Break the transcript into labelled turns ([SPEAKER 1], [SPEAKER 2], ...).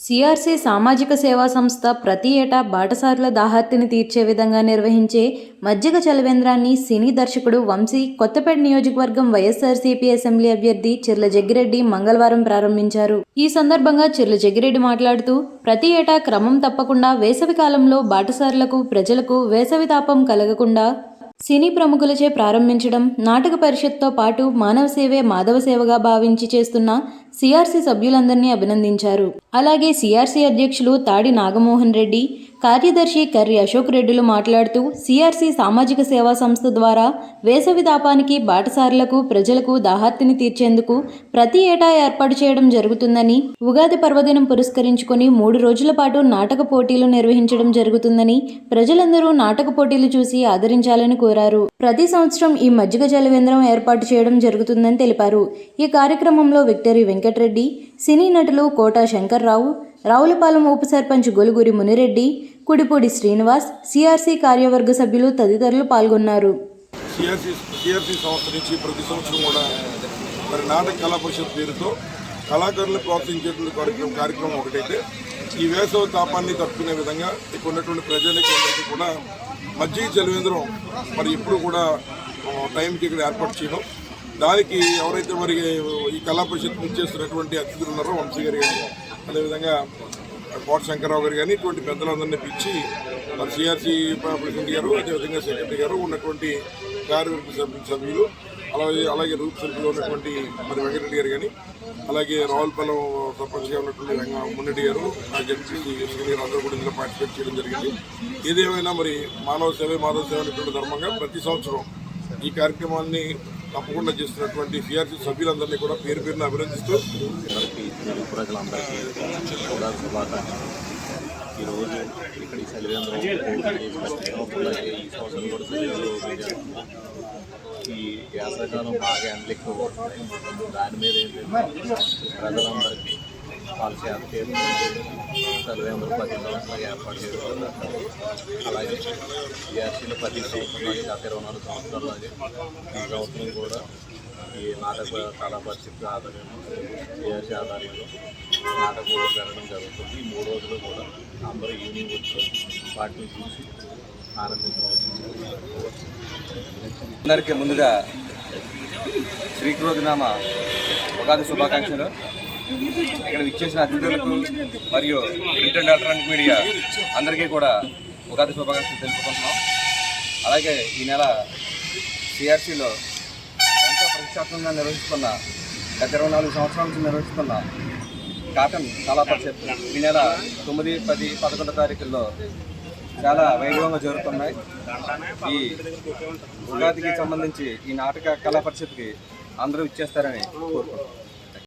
[SPEAKER 1] CRC సామాజిక సేవా సంస్థ ప్రతి ఏటా బాటసారుల దాహార్తిని తీర్చే విధంగా నిర్వహించే మజ్జిగ చలవేంద్రాన్ని సినీ దర్శకుడు వంశీ కొత్తపేట నియోజకవర్గం వైఎస్ఆర్సీపీ అసెంబ్లీ అభ్యర్థి చిర్ల జగ్గిరెడ్డి మంగళవారం ప్రారంభించారు. ఈ సందర్భంగా చిర్ల జగ్గిరెడ్డి మాట్లాడుతూ ప్రతి ఏటా క్రమం తప్పకుండా వేసవి కాలంలో బాటసారులకు ప్రజలకు వేసవి తాపం కలగకుండా సినీ ప్రముఖులచే ప్రారంభించడం నాటక పరిషత్తో పాటు మానవ సేవే మాధవ సేవగా భావించి చేస్తున్న సిఆర్సీ సభ్యులందరినీ అభినందించారు. అలాగే సిఆర్సీ అధ్యక్షులు తాడి నాగమోహన్ రెడ్డి కార్యదర్శి కర్రి అశోక్ రెడ్డిలు మాట్లాడుతూ సిఆర్సీ సామాజిక సేవా సంస్థ ద్వారా వేసవి తాపానికి బాటసారులకు ప్రజలకు దాహార్తిని తీర్చేందుకు ప్రతి ఏటా ఏర్పాటు చేయడం జరుగుతుందని ఉగాది పర్వదినం పురస్కరించుకొని మూడు రోజుల పాటు నాటక పోటీలు నిర్వహించడం జరుగుతుందని ప్రజలందరూ నాటక పోటీలు చూసి ఆదరించాలని కోరారు. ప్రతి సంవత్సరం ఈ మజ్జిగ జలవేంద్రం ఏర్పాటు చేయడం జరుగుతుందని తెలిపారు. ఈ కార్యక్రమంలో విక్టరీ వెంకటరెడ్డి సినీ నటులు కోటా శంకర్రావు రావులపాలెం ఉప సర్పంచ్ గొలుగురి మునిరెడ్డి కుడిపూడి శ్రీనివాస్ సిఆర్సీ కార్యవర్గ సభ్యులు తదితరులు పాల్గొన్నారు.
[SPEAKER 2] సిఆర్సీ సంస్థ నుంచి ప్రతి సంవత్సరం కూడా మరి నాటక కళా పరిషత్ పేరుతో కళాకారులు ప్రోత్సహించేటువంటి కార్యక్రమం కార్యక్రమం ఒకటైతే ఈ వేసవి తాపాన్ని తట్టుకునే విధంగా ఇక్కడ ఉన్నటువంటి ప్రజలకి అందరికీ కూడా మజ్జిగ చలివేంద్రం మరి ఎప్పుడు కూడా టైంకి ఇక్కడ ఏర్పాటు చేయడం. దానికి ఎవరైతే మరి ఈ కళా పరిషత్ ఇచ్చేస్తున్నటువంటి అతిథులు ఉన్నారో వంశీ గారు కానీ అదేవిధంగా కోట శంకరరావు గారు కానీ ఇటువంటి పెద్దలందరినీ పిలిచి మరి సిఆర్సీ ప్రెసిడెంట్ గారు అదేవిధంగా సెక్రటరీ గారు ఉన్నటువంటి కార్యవర్గ సభ్యు సభ్యులు అలాగే అలాగే రూప్ సభ్యులు ఉన్నటువంటి మరి వెంకటరెడ్డి గారు కానీ అలాగే రావులపాలెం సర్పంచ్గా ఉన్నటువంటి మున్నెడ్డి గారు ఆ జడ్పీసీ ఎస్సీ గారు అందరూ కూడా ఇందులో పార్టిసిపేట్ చేయడం జరిగింది. ఏదేమైనా మరి మానవ సేవ మాధవ సేవ అనేటువంటి ధర్మంగా ప్రతి సంవత్సరం ఈ కార్యక్రమాన్ని తప్పకుండా చేస్తున్నటువంటి సిఆర్సీ సభ్యులందరినీ కూడా పేరు పేరున అభినందిస్తూ
[SPEAKER 3] ప్రజలందరికీ కూడా శుభాకాంక్షలు. ఈరోజు ఇక్కడ ఈ సెలవేంద్రం ఈ సంవత్సరం కూడా ఈ వేసవికాలం బాగా ఎండలు ఎక్కువ దాని మీద ఏంటంటే ప్రజలందరికీ పాలసీ యాప్ వాళ్ళ చేత సెలవేంద్రం పది సంవత్సరాలు ఏర్పాటు చేసుకుంటారు అలాగే ఈఆర్సీలో పది సంవత్సరాలు గత ఇరవై నాలుగు సంవత్సరాలు ఈ సంవత్సరం కూడా ఈ నాటక కళా పరిస్థితి ఆధ్వర్యంలో ఏఆర్సీ ఆధ్వర్యంలో నాటకం పోటీ జరగడం జరుగుతుంది. ఈ మూడు రోజులు కూడా అందరూ ఈవినింగ్ వచ్చి వాటిని చూసి
[SPEAKER 4] అందరికీ ముందుగా శ్రీకృతనామ ఉగాది శుభాకాంక్షలు. ఇక్కడ విచ్చేసిన అతిథులకు మరియు ప్రింట్ అండ్ ఎలక్ట్రానిక్ మీడియా అందరికీ కూడా ఉగాది శుభాకాంక్షలు తెలుపుకుంటున్నాం. అలాగే ఈ నెల సిఆర్సీలో ఎంతో ప్రతిష్టాత్మకంగా నిర్వహిస్తున్న గత ఇరవై నాలుగు సంవత్సరాల నుంచి నిర్వహిస్తున్న కాటన్ కళా పరిషత్ ఈ నెల తొమ్మిది పది పదకొండు తారీఖుల్లో చాలా వైభవంగా జరుగుతున్నాయి. ఈ ఉగాదికి సంబంధించి ఈ నాటక కళా పరిషత్కి అందరూ ఇచ్చేస్తారని కోరుకుంటున్నాం.